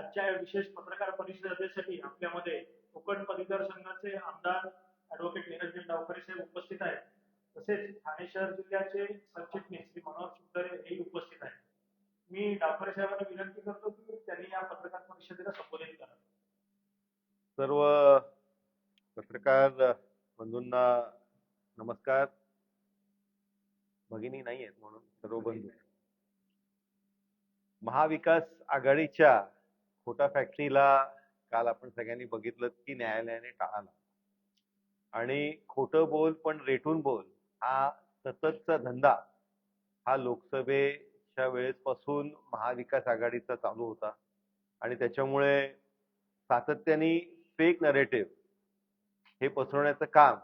आजच्या या विशेष पत्रकार परिषदेसाठी आपल्यामध्ये कोकण पदवीधर संघाचे आमदार ऍडव्होकेट निरंजन डावखरे साहेब उपस्थित आहेत. तसेच ठाणे शहर जिल्ह्याचे सरचिटणीस श्री मनोहर सुंदरे हेही उपस्थित आहेत. मी डावखरे साहेबांना विनंती करतो की त्यांनी या पत्रकार परिषदेला संबोधित करा. सर्व पत्रकार बंधूंना नमस्कार. भगिनी नाही आहेत म्हणून सर्व बंधू. महाविकास आघाडीच्या खोटा फॅक्टरीला काल आपण सगळ्यांनी बघितलं की न्यायालयाने टाळाला. आणि खोटं बोल पण रेटून बोल हा सततचा धंदा हा लोकसभेच्या वेळेसपासून महाविकास आघाडीचा चालू होता. आणि त्याच्यामुळे सातत्याने फेक नरेटिव्ह हे पसरवण्याचं काम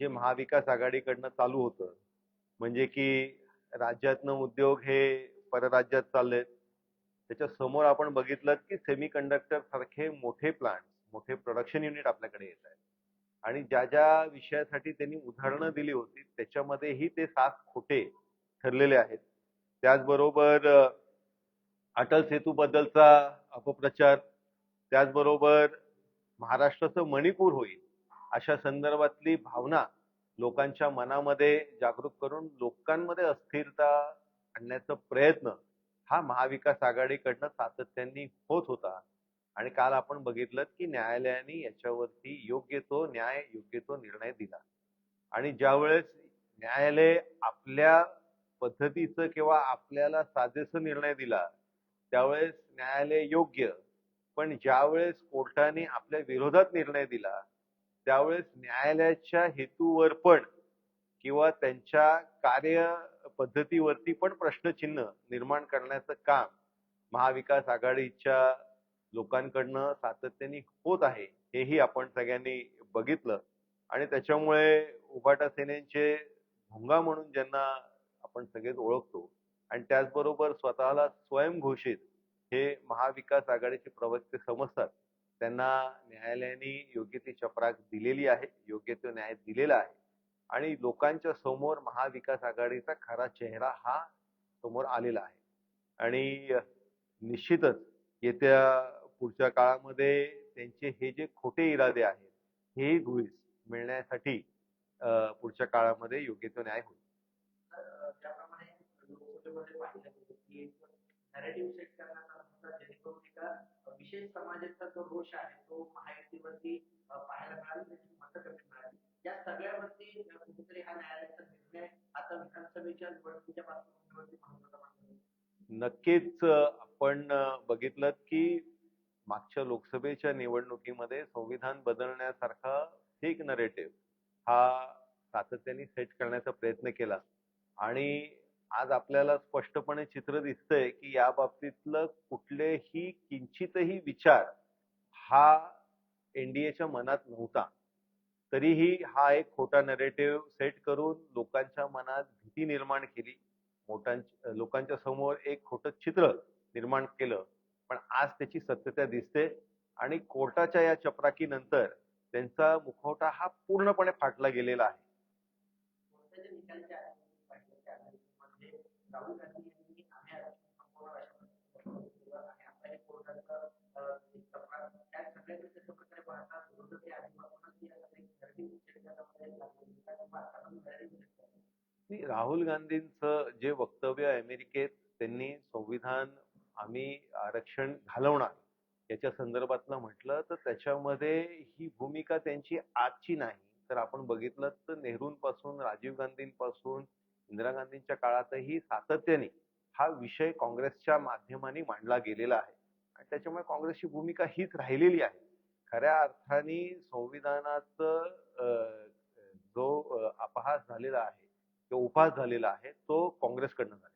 जे महाविकास आघाडीकडनं चालू होतं म्हणजे की राज्यातनं उद्योग हे परराज्यात चाललेत. त्याच्यासमोर आपण बघितलं की सेमी कंडक्टर सारखे मोठे प्लांट मोठे प्रोडक्शन युनिट आपल्याकडे येत आहेत. आणि ज्या ज्या विषयासाठी त्यांनी उदाहरणं दिली होती त्याच्यामध्येही ते सात खोटे ठरलेले आहेत. त्याचबरोबर अटल सेतू बद्दलचा अपप्रचार त्याचबरोबर महाराष्ट्राचं मणिपूर होईल अशा संदर्भातली भावना लोकांच्या मनामध्ये जागृत करून लोकांमध्ये अस्थिरता आणण्याचा प्रयत्न हा महाविकास आघाडीकडनं सातत्याने होत होता. आणि काल आपण बघितलं की न्यायालयाने याच्यावरती योग्य तो न्याय योग्य तो निर्णय दिला. आणि ज्यावेळेस न्यायालय आपल्या पद्धतीचं किंवा आपल्याला साजेसं निर्णय दिला त्यावेळेस न्यायालय योग्य. पण ज्यावेळेस कोर्टाने आपल्या विरोधात निर्णय दिला त्यावेळेस न्यायालयाच्या हेतूवर पण किंवा त्यांच्या कार्य पद्धतीवरती पण प्रश्नचिन्ह निर्माण करण्याचं काम महाविकास आघाडीच्या लोकांकडनं सातत्याने होत आहे हेही आपण सगळ्यांनी बघितलं. आणि त्याच्यामुळे उभाटा सेनेचे भोंगा म्हणून ज्यांना आपण सगळेच ओळखतो आणि त्याचबरोबर स्वतःला स्वयंघोषित हे महाविकास आघाडीचे प्रवक्ते समजतात त्यांना न्यायालयाने योग्य ती चपराक दिलेली आहे योग्य तो न्याय दिलेला आहे. आणि लोकांच्या समोर महाविकास आघाडीचा खरा चेहरा हा समोर आलेला आहे. आणि निश्चितच येत्या पुढच्या काळामध्ये त्यांचे हे जे खोटे इरादे आहेत हे गुळीस मिळण्यासाठी पुढच्या काळामध्ये योग्य तो न्याय होईल. विशेष समाजाचा जो रोष आहे तो महायुतीवरती नक्कीच आपण बघितलं की मागच्या लोकसभेच्या निवडणुकीमध्ये संविधान बदलण्यासारखा फेक नरेटिव्ह हा सातत्याने सेट करण्याचा प्रयत्न केला. आणि आज आपल्याला स्पष्टपणे चित्र दिसतंय की या बाबतीतलं कुठलेही किंचितही विचार हा एनडीएच्या मनात नव्हता. तरीही हा एक खोटा नरेटिव्ह सेट करून लोकांच्या मनात भीती निर्माण केली. मोठ्यां लोकांच्या समोर एक खोटं चित्र निर्माण केलं. पण आज त्याची सत्यता दिसते आणि कोर्टाच्या या चपराकीनंतर त्यांचा मुखवटा हा पूर्णपणे फाटला गेलेला आहे. राहुल गांधींचं जे वक्तव्य अमेरिकेत त्यांनी संविधान आम्ही आरक्षण घालवणार याच्या संदर्भातलं म्हटलं तर त्याच्यामध्ये ही भूमिका त्यांची आजची नाही. तर आपण बघितलं तर नेहरूंपासून राजीव गांधींपासून इंदिरा गांधींच्या काळातही सातत्याने हा विषय काँग्रेसच्या माध्यमाने मांडला गेलेला आहे. आणि त्याच्यामुळे काँग्रेसची भूमिका हीच राहिलेली आहे. खऱ्या अर्थाने संविधानाचं जो अपहास झालेला आहे किंवा उपहास झालेला आहे तो काँग्रेसकडनं झाला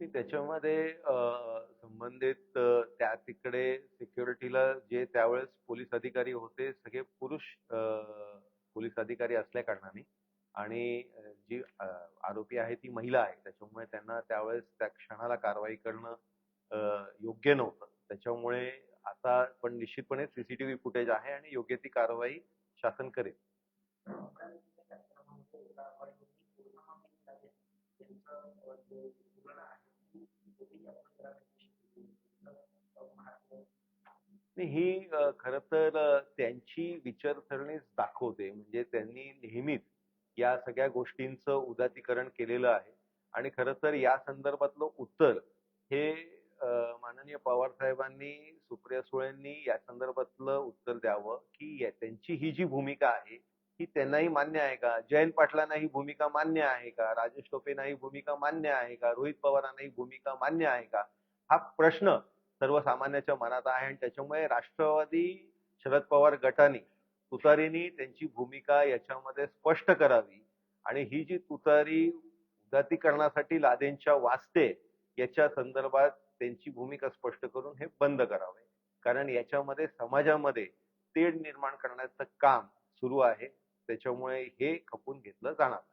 त्याच्यामध्ये अं, संबंधित त्या तिकडे सिक्युरिटीला जे त्यावेळेस पोलीस अधिकारी होते सगळे पुरुष अं, पोलीस अधिकारी असल्या कारणाने आणि जी आरोपी आहे ती महिला आहे. त्याच्यामुळे त्यांना त्यावेळेस त्या क्षणाला कारवाई करणं योग्य नव्हतं. त्याच्यामुळे आता पण निश्चितपणे सीसीटीव्ही फुटेज आहे आणि योग्य ती कारवाई शासन करेल. ही खर तर त्यांची विचारसरणीच दाखवते. म्हणजे त्यांनी नेहमीच या सगळ्या गोष्टींचं उदातीकरण केलेलं आहे. आणि खरं तर या संदर्भातलं उत्तर हे माननीय पवार साहेबांनी सुप्रिया सुळेंनी या संदर्भातलं उत्तर द्यावं की त्यांची ही जी भूमिका आहे ही त्यांनाही मान्य आहे का? जयंत पाटलांना ही भूमिका मान्य आहे का? राजेश टोपेंना ही भूमिका मान्य आहे का? रोहित पवारांना ही भूमिका मान्य आहे का? हा प्रश्न सर्वसामान्याच्या मनात आहे आणि त्याच्यामुळे राष्ट्रवादी शरद पवार गटाने तुतारीनी त्यांची भूमिका याच्यामध्ये स्पष्ट करावी. आणि ही जी तुतारी उदातीकरणासाठी लादेंच्या वाचते याच्या संदर्भात त्यांची भूमिका स्पष्ट करून हे बंद करावे. कारण याच्यामध्ये समाजामध्ये तेढ निर्माण करण्याचं काम सुरू आहे. त्याच्यामुळे हे खपून घेतलं जाणार नाही.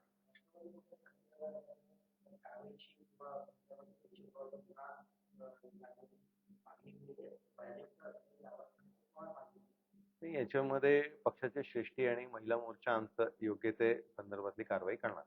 नाही, याच्यामध्ये पक्षाचे श्रेष्ठी आणि महिला मोर्चा आमचं योग्य ते संदर्भातली कारवाई करणार.